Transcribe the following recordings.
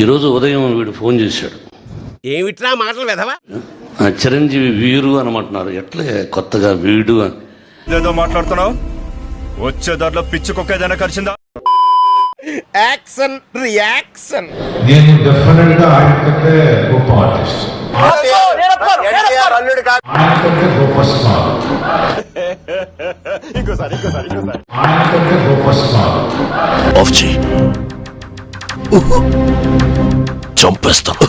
ఈరోజు ఉదయం వీడు ఫోన్ చేశాడు. ఏమిట్రా మాటలు వెధవా? చిరంజీవి వీరు అనమంటున్నారు. ఎట్లే కొత్తగా వీడు అని. ఏదో మాట్లాడుతున్నావు? వచ్చే దారిలో పిచ్చి కుక్క ఏదైనా కరిచిందా? యాక్షన్ రియాక్షన్ నేను డెఫినెట్గా ఆయన కంటే గొప్ప ఆర్టిస్ట్ ఆయన కంటే గొప్ప స్టార్ ఆయన కంటే గొప్ప స్టార్ ఆఫ్ చేయి చంపేస్తాను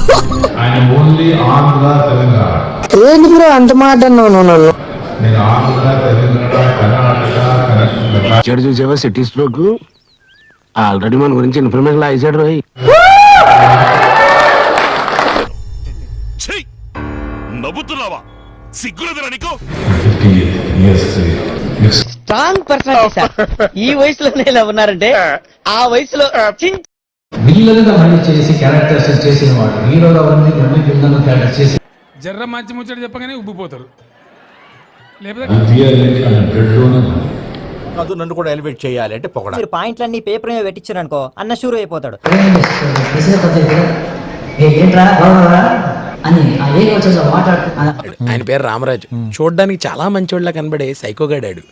ఆయన ఓన్లీ ఆంధ్ర తెలంగాణ. ఏంటి బ్రో అంత మాట అన్నావు నువ్వు నన్ను? నేను ఆంధ్ర తెలంగాణ కర్ణాటక కనెక్షన్ చెడు చూసేవా సిటీ స్ట్రోక్? ఆల్రెడీ మన గురించి ఇన్ఫర్మేషన్ రోయ్. నవ్వుతున్నావా? సిగ్గులేదురా నీకు? స్ట్రాంగ్ పర్సనాలిటీ సార్ ఈ వయసులోనే ఇలా ఉన్నారంటే ఆ వయసులో చించి విల్లలుగా మళ్ళీ చేసి క్యారెక్టర్స్ చేసిన వాడు హీరోగా ఉంది మళ్ళీ క్యారెక్టర్ చేసి జర్ర మంచి ముచ్చట చెప్పగానే ఉబ్బిపోతారు. కాదు నన్ను కూడా ఎలివేట్ చేయాలి అంటే పొగడ. మీరు పాయింట్లన్నీ పేపర్ మీద పెట్టించారు అనుకో అన్న షూర్ అయిపోతాడు. ఆయన పేరు రామరాజు. చూడడానికి చాలా మంచోళ్ళ కనబడే సైకోగాడాడు.